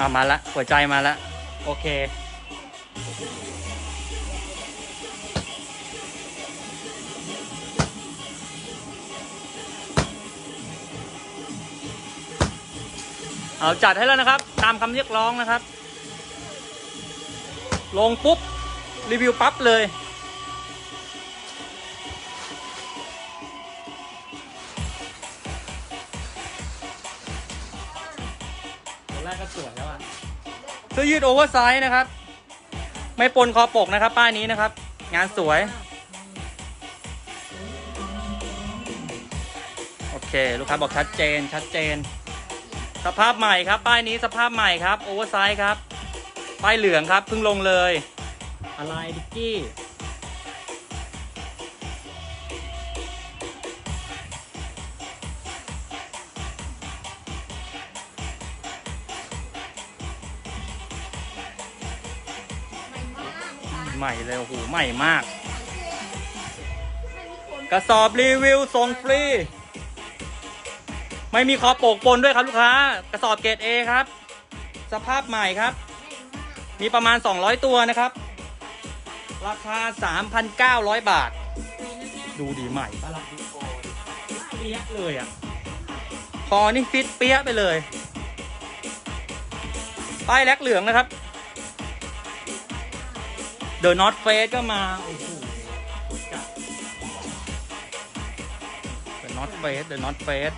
อ่ามาละหัวใจมาละโอเค เอาจัดให้แล้วนะครับ ตามคำเรียกร้องนะครับ ลงปุ๊บ รีวิวปั๊บเลย แรกก็สวยแล้วอะเสื้อยืดโอเวอร์ไซส์นะครับ ไม่ปนคอปกนะครับ ป้ายนี้นะครับ งานสวย โอเค ลูกค้าบอกชัดเจน ชัดเจน สภาพใหม่ครับ ป้ายนี้สภาพใหม่ครับโอเวอร์ไซส์ครับ ป้ายเหลืองครับเพิ่งลงเลย อะไรดิกกี้ ใหม่เลยโอ้โหใหม่มาก กระสอบรีวิวส่งฟรี ไม่มีคอปกปนด้วยครับลูกค้า กระสอบเกรด A ครับ สภาพใหม่ครับ มีประมาณ 200 ตัวนะครับ ราคา 3,900 บาท ดูดีใหม่ปะล่ะดูคอดิเปี้ยะเลยอะคอนี่ฟิตเปี้ยะไปเลย ป้ายแลกเหลืองนะครับ เดอะน็อตเฟสก็มาโอ้โหเดอะน็อตเฟสเดอะน็อตเฟส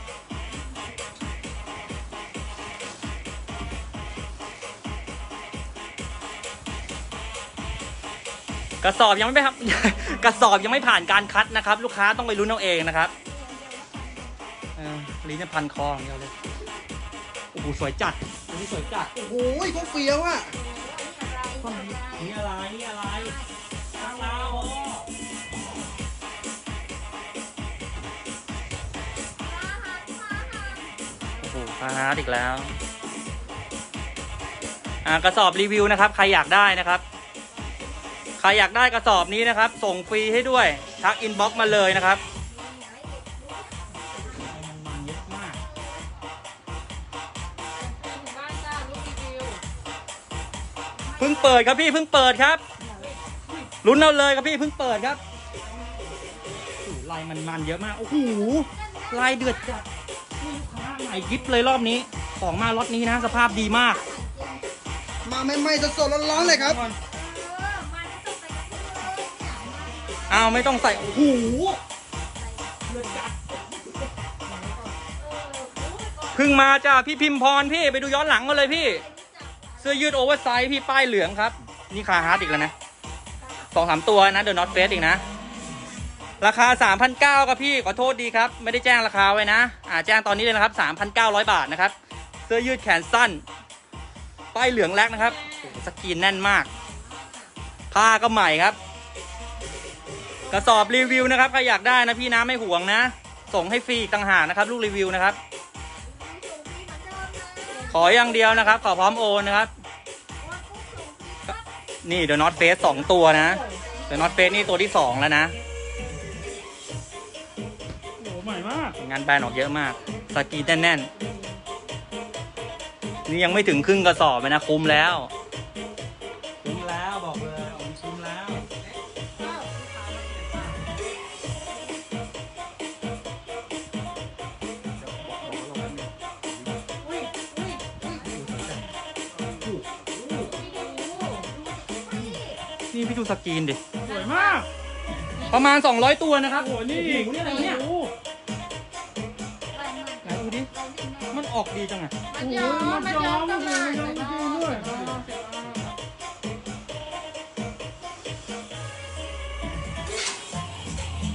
กระสอบยังไม่ไปครับ กระสอบยังไม่ผ่านการคัดนะครับ ลูกค้าต้องไปลุ้นเอาเองนะครับเออลิ้นเนี่ยพันคออย่างเดียวเลยโอ้โหสวยจัดอันนี้สวยจัดโอ้โหเขาเฟี้ยวอะนี่อะไรนี่อะไร โอ้โหพาฮาร์ดอีกแล้วอ่ากระสอบรีวิวนะครับ ใครอยากได้นะครับ ใครอยากได้กระสอบนี้นะครับ ส่งฟรีให้ด้วย ทักอินบ็อกซ์มาเลยนะครับเพิ่งเปิดครับพี่เพิ่งเปิดครับลุ้นเอาเลยครับพี่เพิ่งเปิดครับลายมันมันเยอะมาก โอ้โหลายเดือดจัด หม่ยิบเลยรอบนี้ ของมาล็อตนี้นะ สภาพดีมาก มาใหม่ๆสดๆร้อนๆเลยครับอ้าวไม่ต้องใส่ โอ้โหเดือดจัดเพิ่งมาจ้าพี่พิมพรพี่ไปดูย้อนหลังมาเลยพี่ เสื้อยืดโอเวอร์ไซส์พี่ป้ายเหลืองครับ นี่คาฮาร์ดอีกแล้วนะสองสามตัวนะเดอะน็อตเฟสอีกนะ ราคา 3,900ครับพี่ขอโทษดีครับ ไม่ได้แจ้งราคาไว้นะ อ่าแจ้งตอนนี้เลยนะครับ 3,900 บาทนะครับ เสื้อยืดแขนสั้น ป้ายเหลืองแลกนะครับสกรีนแน่นมาก ผ้าก็ใหม่ครับ กระสอบรีวิวนะครับใครอยากได้นะพี่นะไม่ห่วงนะ ส่งให้ฟรีต่างหากนะครับ ลูกรีวิวนะครับ ขออย่างเดียวนะครับ ขอพร้อมโอนนะครับ นี่เดอะน็อตเฟสสองตัวนะเดอะน็อตเฟสนี่ตัวที่สองแล้วนะ งานแบรนด์ออกเยอะมาก สกรีนแน่นๆ นี่ยังไม่ถึงครึ่งกระสอบเลยนะ คุ้มแล้ว คุ้มแล้วบอกเลยผมคุ้มแล้วนี่พี่ดูสกรีนดิ สวยมาก ประมาณ 200 ตัวนะครับโอ้โหนี่โอ้โหนี่อะไร ออกดีจังอะโอ้โหมันยอมโอ้โหยอมจริงๆด้วย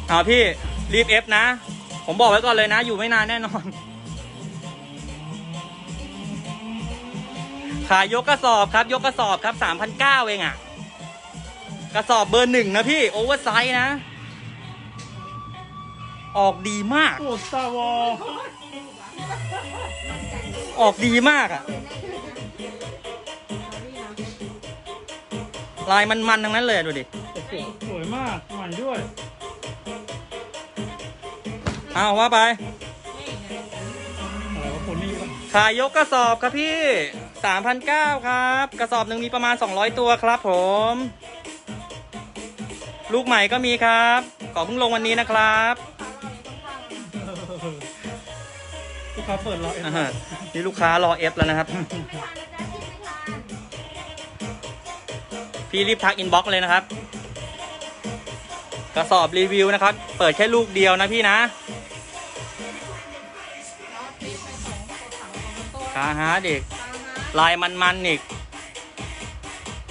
เอาพี่รีบเอฟนะ ผมบอกไว้ก่อนเลยนะ อยู่ไม่นานแน่นอนขายยกกระสอบครับ ยกกระสอบครับสามพันเก้าเองอะกระสอบเบอร์หนึ่งนะพี่ โอเวอร์ไซส์นะ ออกดีมากโอ้สตาร์วอล ออกดีมากอะลายมันๆทั้งนั้นเลยอะดูดิโอ้โหสวยมากใหม่ด้วย เอาว่าไปอะไรวะคนนี้ปะขายยกกระสอบครับพี่ 3,900 ครับ กระสอบหนึ่งมีประมาณ 200 ตัวครับผม ลูกใหม่ก็มีครับ ขอเพิ่งลงวันนี้นะครับ ลูกค้าเปิดรอเอ็นอ่าฮะ นี่ลูกค้ารอเอฟแล้วนะครับ พี่รีบทักอินบ็อกซ์เลยนะครับ กระสอบรีวิวนะครับ เปิดแค่ลูกเดียวนะพี่นะคาฮาร์ดอีกลายมันๆอีก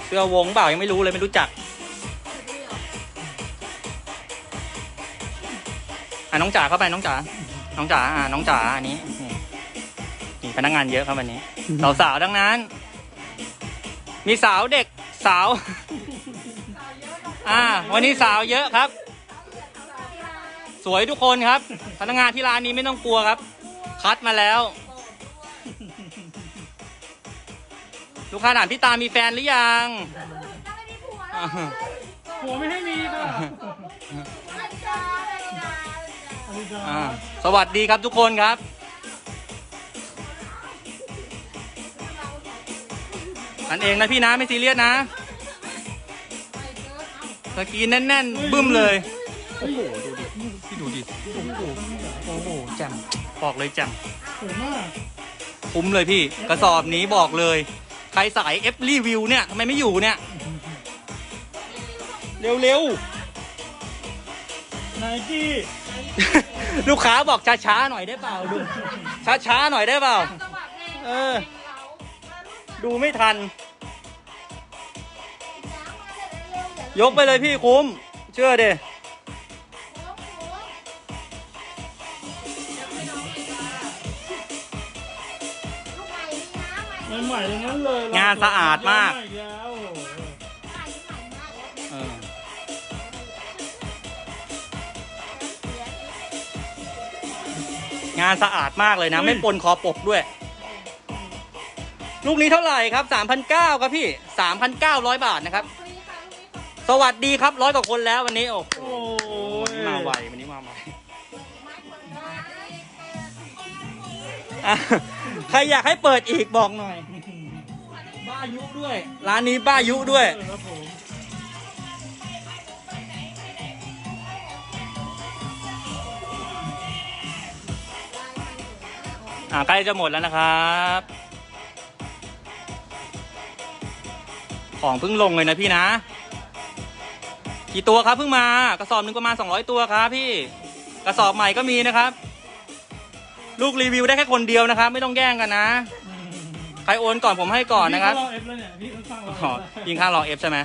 เสื้อวงเปล่ายังไม่รู้เลยไม่รู้จักอะน้องจ๋าเข้าไปน้องจ๋าน้องจ๋าอ่าน้องจ๋าอันนี้ พนักงานเยอะครับวันนี้สาวสาวๆทั้งนั้น มีสาวเด็กสาว อ่า วันนี้สาวเยอะครับ สวยทุกคนครับ พนักงานที่ร้านนี้ไม่ต้องกลัวครับ คัดมาแล้ว ลูกค้าถามพี่ตามีแฟนหรือยังอ่าหัวไม่ให้มีค่ะอันนี้จ้าอ่าสวัสดีครับทุกคนครับ อันเองนะพี่นะไม่ซีเรียสนะสกรีนแน่นๆบึ้มเลย โอ้โห ดูดิพี่ดูดิ โอ้โห โอ้โหแจ่มบอกเลยแจ่มสวยมากคุ้มเลยพี่ กระสอบนี้บอกเลย ใครสายเอฟรีวิวเนี่ยทำไมไม่อยู่เนี่ย เร็วไนกี้ๆลูกค้าบอกช้าๆหน่อยได้เปล่าดูช้าๆหน่อยได้เปล่า เออ ดูไม่ทัน ยกไปเลยพี่คุ้ม เชื่อเดใหม่ๆทั้งนั้นเลยงานสะอาดมากอีแล้วโอ้โหเอองานสะอาดมากเลยนะ ไม่ปนคอปกด้วย ลูกนี้เท่าไหร่ครับ3,900ครับพี่3,900 บาทนะครับ สวัสดีครับร้อยกว่าคนแล้ววันนี้ โอ้โหโอ้ยมาไววันนี้มาไวใครอยากให้เปิดอีกบอกหน่อย บ้ายุด้วย ร้านนี้บ้ายุด้วยอ่าใกล้จะหมดแล้วนะครับ ของเพิ่งลงเลยนะพี่นะ กี่ตัวครับเพิ่งมากระสอบหนึ่งประมาณ 200 ตัวครับพี่กระสอบใหม่ก็มีนะครับ ลูกรีวิวได้แค่คนเดียวนะครับ ไม่ต้องแย่งกันนะ ใครโอนก่อนผมให้ก่อนนะครับพี่ก็รอเอฟแล้วเนี่ยพี่ข้างๆรออ๋อเอฟแล้วยิงข้างรอเอฟใช่ไหม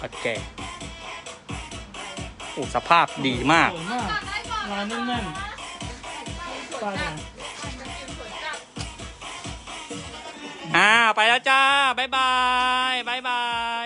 โอเคโอ้สภาพดีมาก สวยมาก ลายแน่นๆตายเลยอ่าไปแล้วจ้า บ๊ายบาย